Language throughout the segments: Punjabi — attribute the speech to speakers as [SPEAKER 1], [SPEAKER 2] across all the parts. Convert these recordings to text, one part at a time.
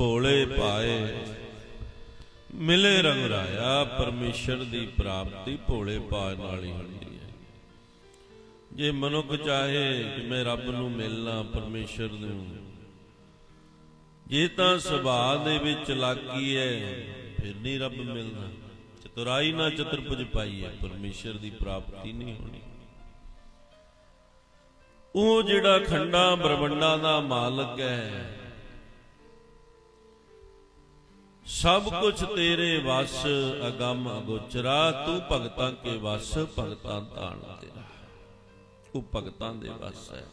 [SPEAKER 1] ਭੋਲੇ ਪਾਏ ਮਿਲੇ ਰੰਗ ਰਾਇਆ, ਪਰਮੇਸ਼ਰ ਦੀ ਪ੍ਰਾਪਤੀ ਭੋਲੇ ਪਾਏ ਨਾਲ ਹੀ ਹੁੰਦੀ ਹੈ। ਜੇ ਮਨੁੱਖ ਚਾਹੇ ਕਿ ਮੈਂ ਰੱਬ ਨੂੰ ਮਿਲਣਾ, ਪਰਮੇਸ਼ਰ ਨੂੰ, ਜੇ ਤਾਂ ਸੁਭਾਅ ਦੇ ਵਿੱਚ ਲਾਗੀ ਹੈ, ਫਿਰ ਨਹੀਂ ਰੱਬ ਮਿਲਣਾ। ਚਤੁਰਾਈ ਨਾ ਚਤੁਰਭੁਜ ਪਾਈ ਹੈ, ਪਰਮੇਸ਼ਰ ਦੀ ਪ੍ਰਾਪਤੀ ਨਹੀਂ ਹੋਣੀ। ਉਹ ਜਿਹੜਾ ਖੰਡਾ ਬ੍ਰਹਮੰਡਾਂ ਦਾ ਮਾਲਕ ਹੈ ਸਭ ਕੁਝ ਤੇਰੇ ਵਸ, ਅਗੰਮ ਅਗੋਚਰਾ, ਤੂੰ ਭਗਤਾਂ ਕੇ ਵਸ, ਭਗਤਾਂ ਤਾਣ ਤੇਰਾ। ਉਹ ਭਗਤਾਂ ਦੇ ਵਸ ਹੈ।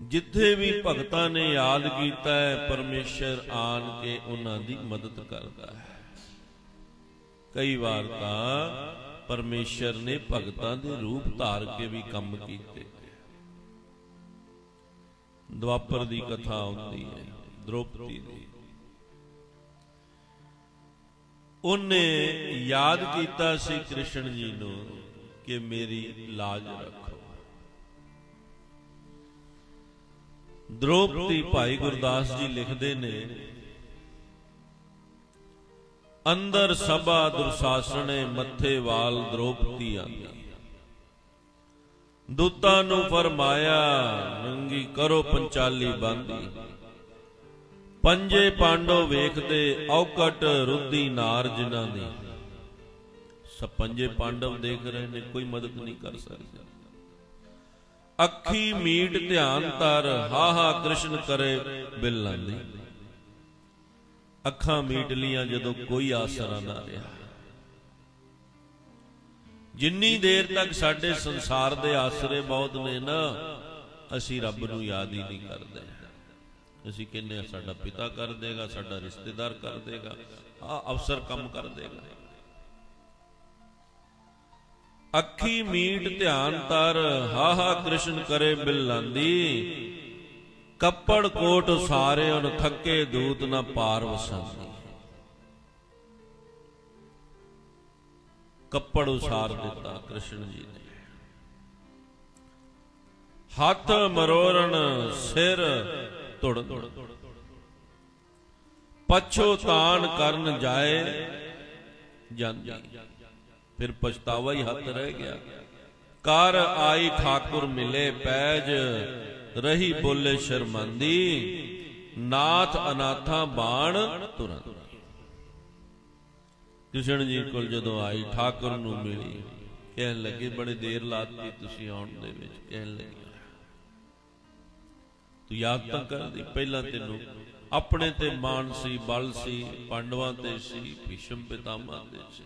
[SPEAKER 1] ਜਿੱਥੇ ਵੀ ਭਗਤਾਂ ਨੇ ਯਾਦ ਕੀਤਾ ਹੈ, ਪਰਮੇਸ਼ਰ ਆਣ ਕੇ ਉਹਨਾਂ ਦੀ ਮਦਦ ਕਰਦਾ ਹੈ। ਕਈ ਵਾਰ ਤਾਂ ਪਰਮੇਸ਼ਰ ਨੇ ਭਗਤਾਂ ਦੇ ਰੂਪ ਧਾਰ ਕੇ ਵੀ ਕੰਮ ਕੀਤੇ। ਦੁਆਪਰ ਦੀ ਕਥਾ ਆਉਂਦੀ ਹੈ, ਦ੍ਰੋਪਦੀ ਦੀ। ਉਹਨੇ ਯਾਦ ਕੀਤਾ ਸੀ ਕ੍ਰਿਸ਼ਨ ਜੀ ਨੂੰ ਕਿ ਮੇਰੀ ਲਾਜ ਰੱਖੋ। ਦ੍ਰੋਪਦੀ ਭਾਈ ਗੁਰਦਾਸ ਜੀ ਲਿਖਦੇ ਨੇ, ਅੰਦਰ ਸਭਾ ਦੁਰਸਾਸਣੇ ਮੱਥੇ ਵਾਲ ਦ੍ਰੋਪਦੀ ਆਂਦੀ ਦੂਤਾਂ ਨੂੰ ਫਰਮਾਇਆ, ਨੰਗੀ ਕਰੋ ਪੰਚਾਲੀ ਬੰਦੀ। ਪੰਜੇ ਪਾਂਡੋ ਵੇਖਦੇ, ਔਕਟ ਰੁੱਦੀ ਨਾਰ ਜਿਨ੍ਹਾਂ ਦੀ। ਸਭ ਪੰਜੇ ਪਾਂਡਵ ਦੇਖ ਰਹੇ ਨੇ, ਕੋਈ ਮਦਦ ਨਹੀਂ ਕਰ ਸਕਦਾ। ਅੱਖੀ ਮੀਟ ਧਿਆਨ ਤਰ ਹਾ ਹਾ ਕ੍ਰਿਸ਼ਨ ਕਰੇ ਬਿਲ ਦੀ। ਅੱਖਾਂ ਮੀਟ ਲੀਆਂ ਜਦੋਂ ਕੋਈ ਆਸਰਾ ਨਾ ਰਿਹਾ। ਜਿੰਨੀ ਦੇਰ ਤੱਕ ਸਾਡੇ ਸੰਸਾਰ ਦੇ ਆਸਰੇ ਬਹੁਤ ਨੇ ਨਾ, ਅਸੀਂ ਰੱਬ ਨੂੰ ਯਾਦ ਹੀ ਨਹੀਂ ਕਰਦੇ। ਅਸੀਂ ਕਹਿੰਦੇ ਆ ਸਾਡਾ ਪਿਤਾ ਕਰ ਦੇਗਾ, ਸਾਡਾ ਰਿਸ਼ਤੇਦਾਰ ਕਰ ਦੇਗਾ, ਆ ਅਫਸਰ ਕੰਮ ਕਰ ਦੇਗਾ। ਅੱਖੀ ਮੀਟ ਧਿਆਨ ਤਰ ਹਾ ਹਾ ਕ੍ਰਿਸ਼ਨ ਕਰੇ ਬਿਲਾਂਦੀ ਕੱਪੜ ਕੋਟ ਸਾਰੇ ਉਨ ਥੱਕੇ ਦੂਤ ਨਾ ਪਾਰ ਵਸੰਦੀ। ਕੱਪੜ ਉਸਾਰ ਦਿੱਤਾ ਕ੍ਰਿਸ਼ਨ ਜੀ ਨੇ। ਹੱਥ ਮਰੋੜਨ ਸਿਰ ਤੁੜ। ਪਛੋ ਕਰਨ ਜਾਏ ਜਾਂਦੀ। ਫਿਰ ਪਛਤਾਵਾ ਹੀ ਹੱਥ ਰਹਿ ਗਿਆ। ਕਰ ਆਈ ਠਾਕੁਰ ਮਿਲੇ ਪੈਜ, ਰਹੀ ਬੋਲੇ ਸ਼ਰਮੰਦੀ। ਨਾਥ ਅਨਾਥਾ ਬਾਣ ਤੁਰੰਤ। ਕ੍ਰਿਸ਼ਨ ਜੀ ਕੋਲ ਜਦੋਂ ਆਈ, ਠਾਕੁਰ ਨੂੰ ਮਿਲੀ, ਕਹਿਣ ਲੱਗੇ, ਬੜੇ ਦੇਰ ਲਾਤੀ ਤੁਸੀਂ ਆਉਣ ਦੇ ਵਿੱਚ, ਕਹਿਣ ਲੱਗੇ। ਤੂੰ ਯਾਦ ਤਾਂ ਕਰਦੀ ਪਹਿਲਾਂ ਤੈਨੂੰ ਆਪਣੇ ਤੇ ਮਾਨ ਸੀ ਬਲ ਸੀ ਪਾਂਡਵਾਂ ਤੇ ਸੀ ਭੀਸ਼ਮ ਪਿਤਾਮਾ ਤੇ ਸੀ।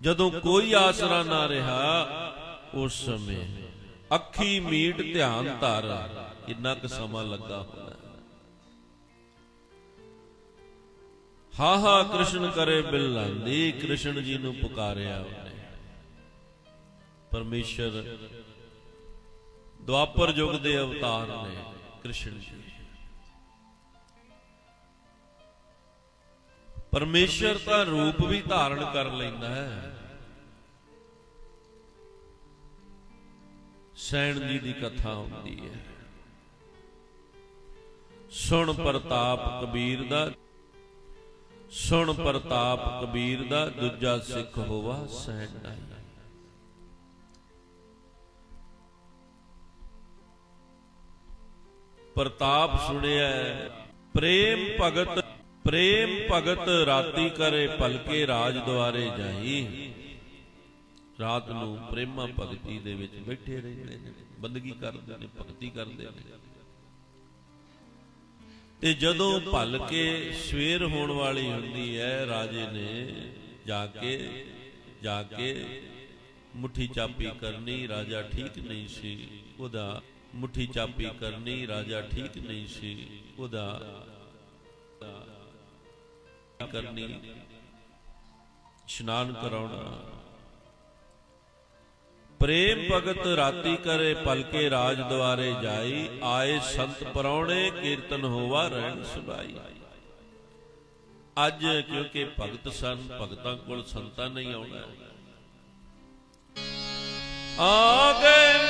[SPEAKER 1] ਜਦੋਂ ਕੋਈ ਆਸਰਾ ਨਾ ਰਿਹਾ ਉਸ ਸਮੇਂ ਅੱਖੀ ਮੀਟ ਧਿਆਨ ਧਰ ਕਿੰਨਾ ਕੁ ਸਮਾਂ ਲੱਗਾ ਹੋਣਾ। ਹਾ ਹਾ ਕ੍ਰਿਸ਼ਨ ਕਰੇ ਬਿਲਾਂਦੀ ਕ੍ਰਿਸ਼ਨ ਜੀ ਨੂੰ ਪੁਕਾਰਿਆ ਉਹਨੇ। ਪਰਮੇਸ਼ਰ ਦੁਆਪਰ ਯੁੱਗ ਦੇ ਅਵਤਾਰ ਨੇ ਕ੍ਰਿਸ਼ਨ ਜੀ। ਪਰਮੇਸ਼ਰ ਤਾਂ ਰੂਪ ਵੀ ਧਾਰਨ ਕਰ ਲੈਂਦਾ ਹੈ। ਸੈਣ ਜੀ ਦੀ ਕਥਾ ਹੁੰਦੀ ਹੈ। ਸੁਣ ਪ੍ਰਤਾਪ ਕਬੀਰ ਦਾ, ਸੁਣ ਪ੍ਰਤਾਪ ਕਬੀਰ ਦਾ, ਦੂਜਾ ਸਿੱਖ ਹੋਵਾ ਸੈਣ ਨਹੀਂ ਪ੍ਰਤਾਪ ਸੁਣਿਆ ਪ੍ਰੇਮ ਭਗਤ ਪ੍ਰੇਮ ਭਗਤ ਰਾਤੀ ਕਰੇ ਭਲਕੇ ਰਾਜ ਦੁਆਰੇ ਜਾਈ। ਰਾਤ ਨੂੰ ਪ੍ਰੇਮਾ ਭਗਤੀ ਦੇ ਵਿੱਚ ਬੈਠੇ ਰਹਿੰਦੇ ਨੇ, ਬੰਦਗੀ ਕਰਦੇ ਨੇ, ਭਗਤੀ ਕਰਦੇ ਨੇ। ਤੇ ਜਦੋਂ ਭਲ ਕੇ ਸਵੇਰ ਹੋਣ ਵਾਲੀ ਹੁੰਦੀ ਹੈ, ਰਾਜੇ ਨੇ ਜਾ ਕੇ ਜਾ ਕੇ ਮੁਠੀ ਚਾਪੀ ਕਰਨੀ, ਰਾਜਾ ਠੀਕ ਨਹੀਂ ਸੀ, ਉਹਦਾ ਮੁਠੀ ਚਾਪੀ ਕਰਨੀ ਰਾਜਾ ਠੀਕ ਨਹੀਂ ਸੀ ਉਹਦਾ ਕਰਨੀ ਇਸ਼ਨਾਨ ਕਰਾਉਣਾ ਪ੍ਰੇਮ ਭਗਤ ਰਾਤੀ ਕਰੇ ਪਲਕੇ ਰਾਜ ਦੁਆਰੇ ਜਾਈ ਆਏ ਸੰਤ ਪਰੌਣੇ ਕੀਰਤਨ ਹੋਵਾ ਰਹਿਣ ਸੁਭਾਈ ਅੱਜ ਕਿਉਂਕਿ ਭਗਤ ਸਨ ਭਗਤਾਂ ਕੋਲ ਸੰਤਾਂ ਨਹੀਂ ਆਉਣਾ ਆ ਗਏ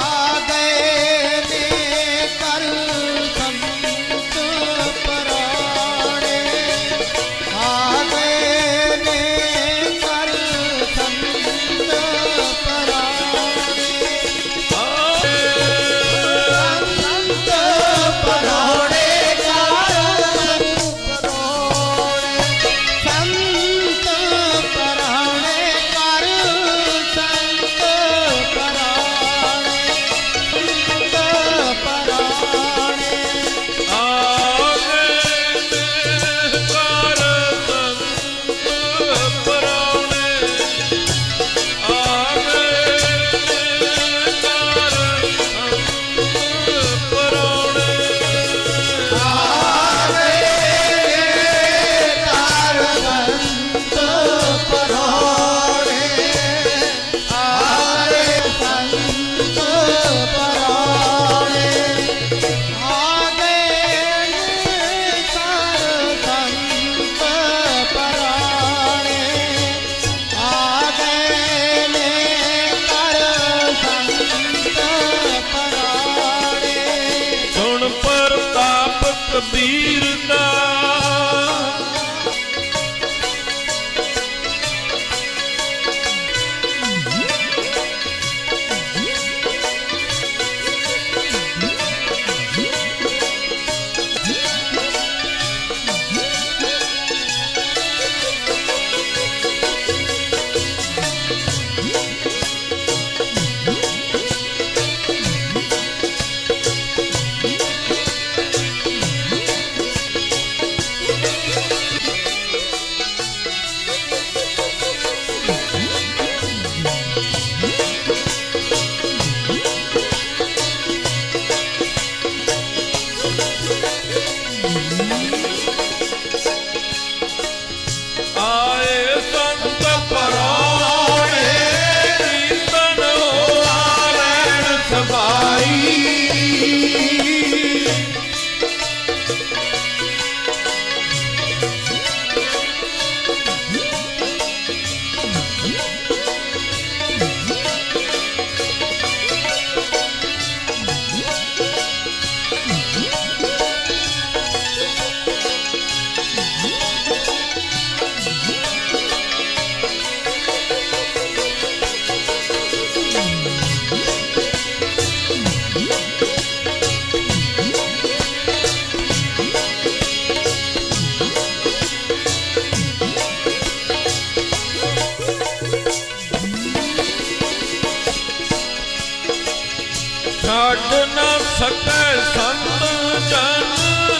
[SPEAKER 1] ਸਕੈ ਸੰਤ ਜਨ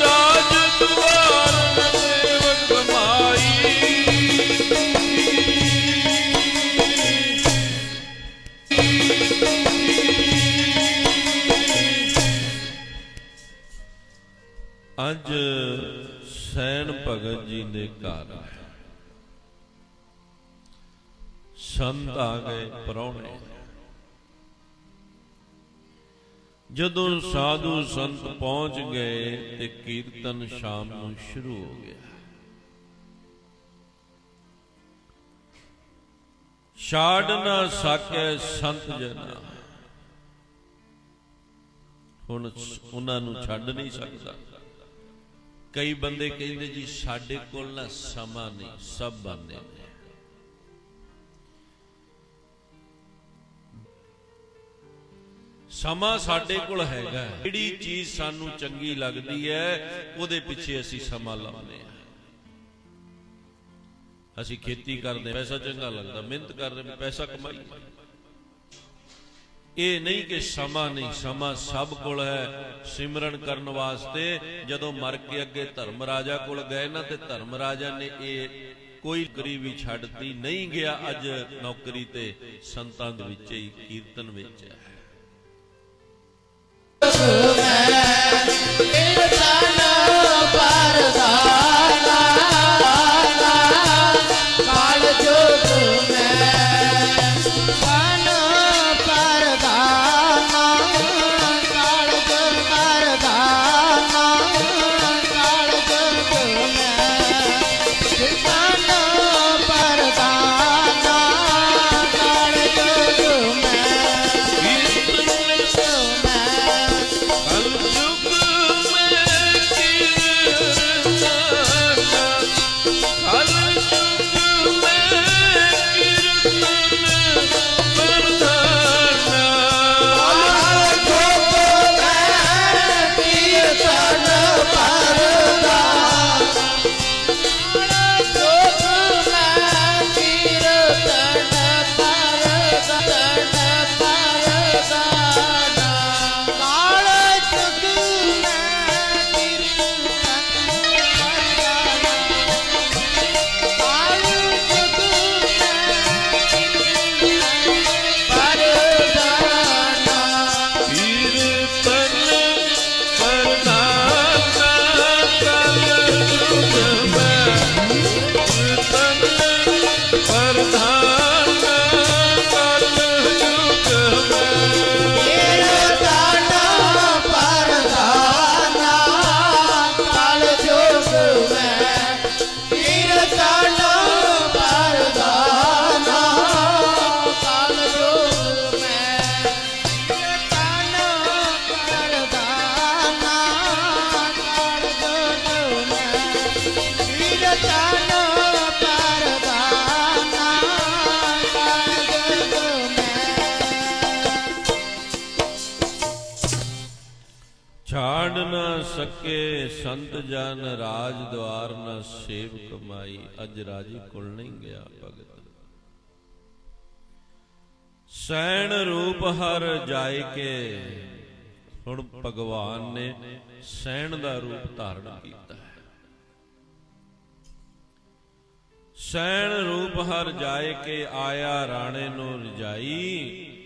[SPEAKER 1] ਰਾਜ ਦੁਆਰ ਸੇਵਕ ਮਾਈ। ਅੱਜ ਸੈਣ ਭਗਤ ਜੀ ਦੇ ਘਰ ਸੰਤ ਆ ਗਏ, ਪਰੌਣੇ ਜਦੋਂ ਸਾਧੂ ਸੰਤ ਪਹੁੰਚ ਗਏ ਤੇ ਕੀਰਤਨ ਸ਼ਾਮ ਨੂੰ ਸ਼ੁਰੂ ਹੋ ਗਿਆ। ਛਾੜ ਨਾ ਸਕੈ ਸੰਤ ਜਨਾ। ਹੁਣ ਉਹਨਾਂ ਨੂੰ ਛੱਡ ਨਹੀਂ ਸਕਦਾ। ਕਈ ਬੰਦੇ ਕਹਿੰਦੇ ਜੀ, ਸਾਡੇ ਕੋਲ ਨਾ ਸਮਾਂ ਨਹੀਂ, ਸਭ ਬੰਦੇ ਨੇ। ਸਮਾਂ ਸਾਡੇ ਕੋਲ ਹੈਗਾ ਜਿਹੜੀ ਚੀਜ਼ ਸਾਨੂੰ ਚੰਗੀ ਲੱਗਦੀ ਹੈ, ਉਹਦੇ ਪਿੱਛੇ ਅਸੀਂ ਸਮਾਂ ਲਾਉਂਦੇ ਹਾਂ। ਅਸੀਂ ਖੇਤੀ ਕਰਦੇ ਪੈਸਾ ਚੰਗਾ ਲੱਗਦਾ, ਮਿਹਨਤ ਕਰਦੇ ਪੈਸਾ ਕਮਾਈ। ਇਹ ਨਹੀਂ ਕਿ ਸਮਾਂ ਨਹੀਂ, ਸਮਾਂ ਸਭ ਕੋਲ ਹੈ ਸਿਮਰਨ ਕਰਨ ਵਾਸਤੇ। ਜਦੋਂ ਮਰ ਕੇ ਅੱਗੇ ਧਰਮ ਰਾਜਾ ਕੋਲ ਗਏ ਨਾ, ਤੇ ਧਰਮ ਰਾਜਾ ਨੇ ਇਹ ਕੋਈ ਗਰੀਬੀ ਛੱਡਤੀ ਨਹੀਂ ਗਿਆ, ਅੱਜ ਨੌਕਰੀ ਤੇ ਸੰਤਾਂ ਦੇ ਵਿੱਚ ਹੀ ਕੀਰਤਨ ਵਿੱਚ ਹੈ। ਸਕੇ ਸੰਤ ਜਨ ਰਾਜ ਦਵਾਰ ਨਾ ਸੇਵ ਕਮਾਈ, ਅਜ ਰਾਜੀ ਕੁਲ ਨਹੀਂ ਗਿਆ ਭਗਤ। ਸੈਣ ਰੂਪ ਹਰ ਜਾਏ ਕੇ, ਹੁਣ ਭਗਵਾਨ ਨੇ ਸੈਣ ਦਾ ਰੂਪ ਧਾਰਨ ਕੀਤਾ ਹੈ। ਸੈਣ ਰੂਪ ਹਰ ਜਾਏ ਕੇ, ਆਇਆ ਰਾਣੇ ਨੂੰ ਰਜਾਈ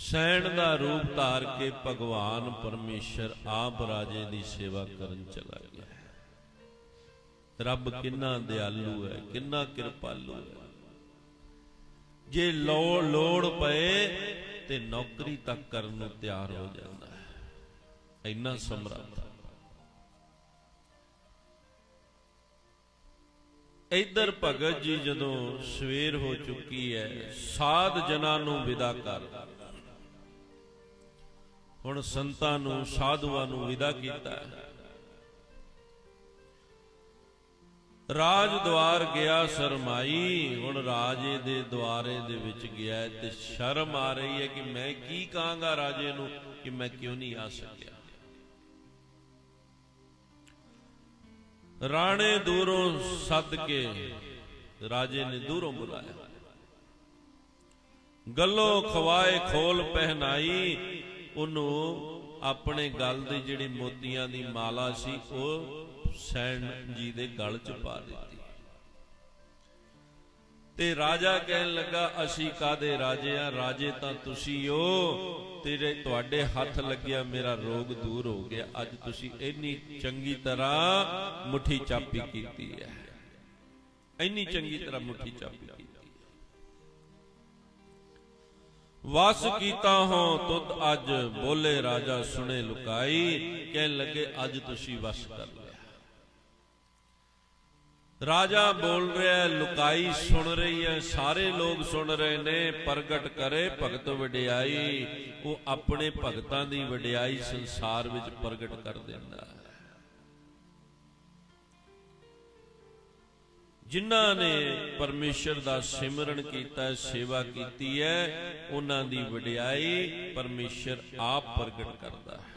[SPEAKER 1] ਸੈਣ ਦਾ ਰੂਪ ਧਾਰ ਕੇ ਭਗਵਾਨ ਪਰਮੇਸ਼ਰ ਆਪ ਰਾਜੇ ਦੀ ਸੇਵਾ ਕਰਨ ਚਲਾ ਗਿਆ। ਰੱਬ ਕਿੰਨਾ ਦਿਆਲੂ ਹੈ, ਕਿੰਨਾ ਕਿਰਪਾਲੂ ਹੈ। ਜੇ ਲੋੜ ਲੋੜ ਪਏ ਤੇ ਨੌਕਰੀ ਤੱਕ ਕਰਨ ਨੂੰ ਤਿਆਰ ਹੋ ਜਾਂਦਾ ਹੈ। ਇੰਨਾ ਸਮਰੱਥ ਇਧਰ ਭਗਤ ਜੀ ਜਦੋਂ ਸਵੇਰ ਹੋ ਚੁੱਕੀ ਹੈ, ਸਾਧ ਜਨਾਂ ਨੂੰ ਵਿਦਾ ਕਰ। ਹੁਣ ਸੰਤਾਂ ਨੂੰ, ਸਾਧੂਆਂ ਨੂੰ ਵਿਦਾ ਕੀਤਾ। ਹੈ ਰਾਜ ਦਵਾਰ ਗਿਆ ਸਰਮਾਈ, ਹੁਣ ਰਾਜੇ ਦੇ ਦੁਆਰੇ ਦੇ ਵਿੱਚ ਗਿਆ ਤੇ ਸ਼ਰਮ ਆ ਰਹੀ ਹੈ ਕਿ ਮੈਂ ਕੀ ਕਹਾਂਗਾ ਰਾਜੇ ਨੂੰ ਕਿ ਮੈਂ ਕਿਉਂ ਨਹੀਂ ਆ ਸਕਿਆ। ਰਾਣੇ ਦੂਰੋਂ ਸੱਦ ਕੇ ਰਾਜੇ ਨੇ ਦੂਰੋਂ ਬੁਲਾਇਆ। ਗੱਲੋ ਖਵਾਏ ਖੋਲ ਪਹਿਨਾਈ ਉਹਨੂੰ ਆਪਣੇ ਗਲ ਦੀ ਜਿਹੜੀ ਮੋਤੀਆਂ ਦੀ ਮਾਲਾ ਸੀ, ਉਹ ਸੈਣ ਜੀ ਦੇ ਗਲ 'ਚ ਪਾ ਦਿੱਤੀ। ਤੇ ਰਾਜਾ ਕਹਿਣ ਲੱਗਾ, ਅਸੀਂ ਕਾਦੇ ਰਾਜੇ ਆ? ਰਾਜੇ ਤਾਂ ਤੁਸੀਂ ਹੋ। ਤੇਰੇ, ਤੁਹਾਡੇ ਹੱਥ ਲੱਗਿਆ ਮੇਰਾ ਰੋਗ ਦੂਰ ਹੋ ਗਿਆ। ਅੱਜ ਤੁਸੀਂ ਇੰਨੀ ਚੰਗੀ ਤਰ੍ਹਾਂ ਮੁਠੀ ਚਾਪੀ ਕੀਤੀ ਹੈ। ਇੰਨੀ ਚੰਗੀ ਤਰ੍ਹਾਂ ਮੁਠੀ ਚਾਪੀ ਕੀਤੀ ਵਸ ਕੀਤਾ ਹੋ ਤੁਧ ਅੱਜ, ਬੋਲੇ ਰਾਜਾ ਸੁਣੇ ਲੁਕਾਈ, ਕਹਿਣ ਲੱਗੇ ਅੱਜ ਤੁਸੀਂ ਵਸ ਕਰ ਲਿਆ। ਰਾਜਾ ਬੋਲ ਰਿਹਾ ਲੁਕਾਈ ਸੁਣ ਰਹੀ ਹੈ, ਸਾਰੇ ਲੋਕ ਸੁਣ ਰਹੇ ਨੇ, ਪ੍ਰਗਟ ਕਰੇ ਭਗਤ ਵਡਿਆਈ, ਉਹ ਆਪਣੇ ਭਗਤਾਂ ਦੀ ਵਡਿਆਈ ਸੰਸਾਰ ਵਿੱਚ ਪ੍ਰਗਟ ਕਰ ਦਿੰਦਾ ਹੈ। ਜਿਨ੍ਹਾਂ ਨੇ ਪਰਮੇਸ਼ਰ ਦਾ ਸਿਮਰਨ ਕੀਤਾ ਹੈ, ਸੇਵਾ ਕੀਤੀ ਹੈ ਉਹਨਾਂ ਦੀ ਵਡਿਆਈ ਪਰਮੇਸ਼ਰ ਆਪ ਪ੍ਰਗਟ ਕਰਦਾ ਹੈ।